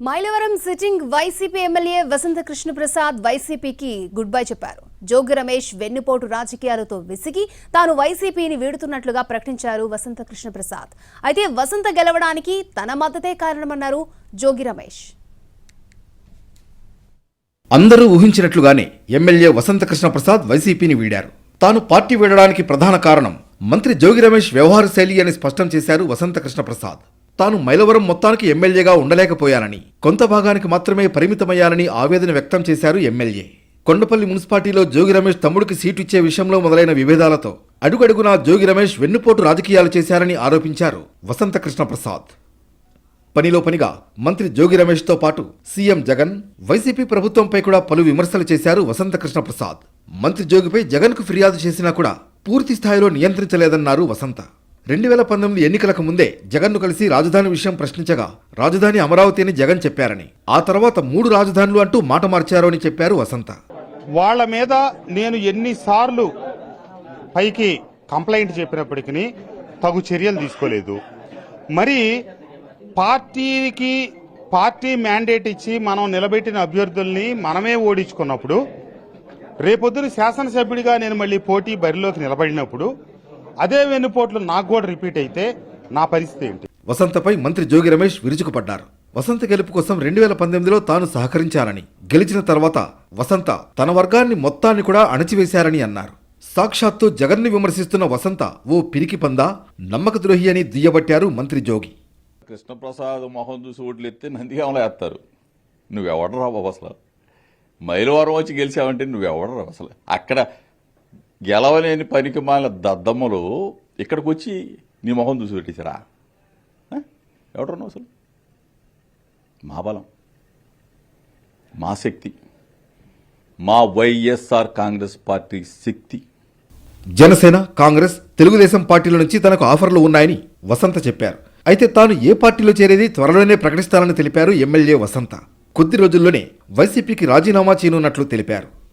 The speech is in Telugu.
Mylavaram sitting YCP MLA Vasantha Krishnaprasad వైసీపీకి గుడ్ బై చెప్పారు. జోగి రమేష్ వెన్నుపోటు రాజకీయాలతో విసిగి తాను వైసీపీని వీడుతున్నట్లుగా ప్రకటించారు వసంత కృష్ణప్రసాద్ అయితే వసంత గెలవడానికి తన మద్దతే కారణమన్నారు జోగి రమేష్. అందరూ ఊహించినట్లుగానే ఎమ్మెల్యే వసంత కృష్ణప్రసాద్ వైసీపీని వీడారు. తాను పార్టీ వీడడానికి ప్రధాన కారణం మంత్రి జోగి రమేష్ వ్యవహార శైలి అని స్పష్టం చేశారు వసంత కృష్ణప్రసాద్ తాను మైలవరం మొత్తానికి ఎమ్మెల్యేగా ఉండలేకపోయానని కొంత భాగానికి మాత్రమే పరిమితమయ్యానని ఆవేదన వ్యక్తం చేశారు ఎమ్మెల్యే. కొండపల్లి మున్సిపాలిటీలో జోగి రమేష్ తమ్ముడికి సీటు ఇచ్చే విషయంలో మొదలైన విభేదాలతో అడుగడుగునా జోగి రమేష్ వెన్నుపోటు రాజకీయాలు చేశారని ఆరోపించారు వసంతకృష్ణ ప్రసాద్ పనిలో పనిగా మంత్రి జోగి రమేష్తో పాటు సీఎం జగన్ వైసీపీ ప్రభుత్వంపై కూడా పలు విమర్శలు చేశారు వసంతకృష్ణ ప్రసాద్ మంత్రి జోగిపై జగన్కు ఫిర్యాదు చేసినా కూడా పూర్తి స్థాయిలో నియంత్రించలేదన్నారు వసంత. రెండు వేల పంతొమ్మిది ఎన్నికలకు ముందే జగన్ను కలిసి రాజధాని విషయం ప్రశ్నించగా రాజధాని అమరావతి అని జగన్ చెప్పారని ఆ తర్వాత మూడు రాజధానులు అంటూ మాట మార్చారు అని చెప్పారు వసంత. వాళ్ళ మీద నేను ఎన్నిసార్లు పైకి కంప్లైంట్ చెప్పినప్పటికీ తగు చర్యలు తీసుకోలేదు. మరి పార్టీకి పార్టీ మ్యాండేట్ ఇచ్చి మనం నిలబెట్టిన అభ్యర్థుల్ని మనమే ఓడించుకున్నప్పుడు రేపొద్దున శాసనసభ్యుడిగా నేను మళ్ళీ పోటీ బరిలోకి నిలబడినప్పుడు అదే వెన్నుపోట్లు నాకు కూడా రిపీట్ అయితే నా పరిస్థితి ఏంటి? వసంతపై మంత్రి జోగి రమేష్ విరుచుకుపడ్డారు. వసంత గెలుపు కోసం రెండు వేల పంతొమ్మిదిలో తాను సహకరించానని గెలిచిన తర్వాత వసంత తన వర్గాన్ని మొత్తాన్ని కూడా అణచివేశారని అన్నారు. సాక్షాత్తు జగన్ని విమర్శిస్తున్న వసంత ఓ పిరికి పందా నమ్మక ద్రోహి అని దుయ్యబట్టారు మంత్రి జోగి. కృష్ణప్రసాద్ మొహం చూసి ఓట్లు ఎత్తే నందిగామలో వేస్తారు. నువ్వెవడరా బాబు అసలు? మైలవరం వచ్చి గెలిచావంటే నువ్వెవడరా అసలు? అక్కడ గెలవలేని పనికి మాలిన దద్దమ్మలు ఇక్కడికి వచ్చి నీ మొహం చూసి పెట్టేశారా? ఎవడన్నావు అసలు? మా బలం. మా శక్తి. మా వైఎస్ఆర్ కాంగ్రెస్ పార్టీ శక్తి. జనసేన కాంగ్రెస్ తెలుగుదేశం పార్టీల నుంచి తనకు ఆఫర్లు ఉన్నాయని వసంత చెప్పారు. అయితే తాను ఏ పార్టీలో చేరేది త్వరలోనే ప్రకటిస్తానని తెలిపారు ఎమ్మెల్యే వసంత. కొద్ది రోజుల్లోనే వైసీపీకి రాజీనామా చేయనున్నట్లు తెలిపారు.